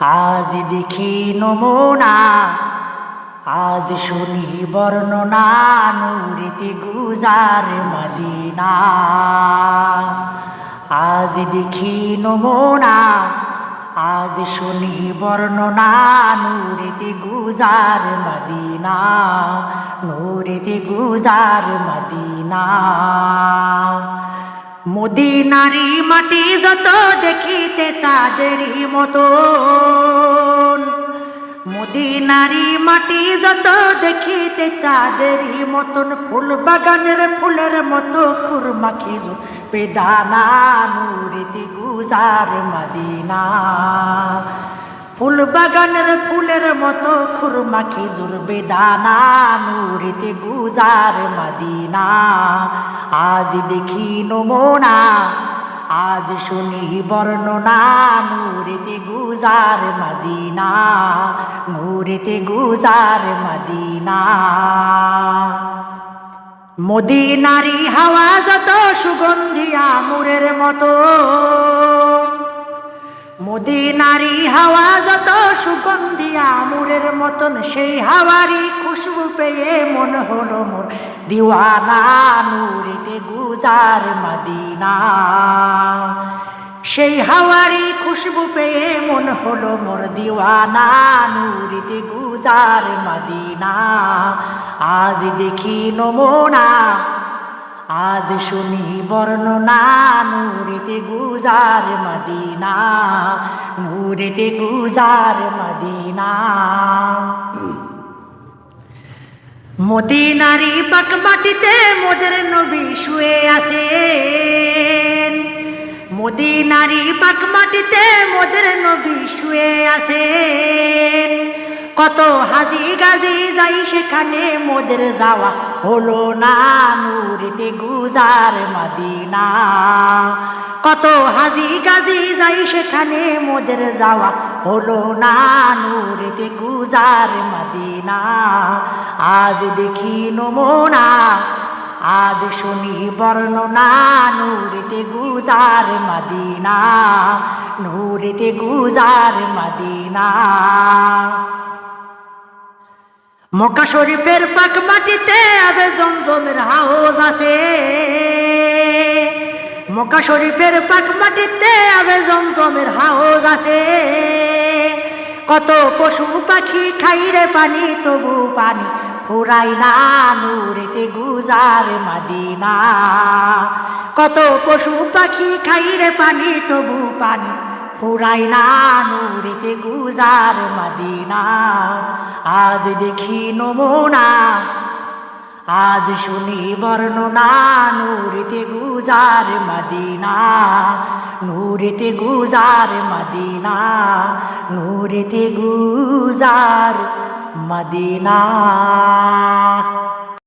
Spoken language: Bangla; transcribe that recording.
আজ দেখি নমুনা, আজ শুনি বর্ণনা, নূরেতে গুজার মদিনা। আজ দেখি নমুনা, আজ শুনি বর্ণনা, নূরেতে গুজার মদিনা, নূরেতে গুজার মদিনা। মদিনারি মাটি যত দেখিতে চাঁদেরই মতন। মদিনারি মাটি যত দেখিতে চাঁদেরই মতন, ফুল বাগানের ফুলের মতো খুরমা খেজুর, বেদানা, নূরেতে গুজার মদিনা। ফুল বাগানের ফুলের মতো খুরমা খেজুর, বেদানা নূরেতে গুজার মদিনা। আজ দেখি নমুনা, আজ শুনি বর্ণনা। নূরেতে গুজার মদিনা, নূরেতে গুজার মদিনা। মদিনারি হাওয়া যত সুগন্ধি আমুরের মতো। মদিনারি হাওয়া সুগন্ধি আমুরের মতন, সেই হাওয়ারি খুশবু পেয়ে মন হলো মোর। দিওয়ানা নূরেতে গুজার মদিনা। সেই হাওয়ারি খুশবু পেয়ে মন হলো মোর। দিওয়ানা নূরেতে গুজার মদিনা। আজ দেখি নমুনা আজ শুনি বর্ণনা, নূরেতে গুজার মদিনা, নূরেতে গুজার মদিনা। মদিনারি পাক মাটিতে মোদের নবী শুয়ে আছেন। মদিনারি পাক মাটিতে মোদের নবী শুয়ে আছেন। কত হাজি গাজি যাই সেখানে মোদের যাওয়া হলো না নূরেতে গুজার মদিনা। কত হাজি গাজি যাই সেখানে মোদের যাওয়া। হলো না নূরেতে গুজার মদিনা। আজ দেখি নমুনা, আজ শুনি বর্ণনা। নূরেতে গুজার মদিনা, নূরেতে গুজার মদিনা। মক্কা শরীফের পাক মাটিতে আবে জমজমের হাউস আছে। মক্কা শরীফের পাক মাটিতে আবে জমজমের হাউস আছে। কত পশু পাখি খাইরে পানি, তবু পানি ফুরাই না নূরেতে গুজার মাদিনা। কত পশু পাখি খাইরে পানি, তবু পানি ফুরাই না নূরেতে গুজার মদিনা। আজ দেখি নমুনা, আজ শুনি বর্ণনা, নূরেতে গুজার মদিনা, নূরেতে গুজার মদিনা, নূরেতে গুজার মদিনা।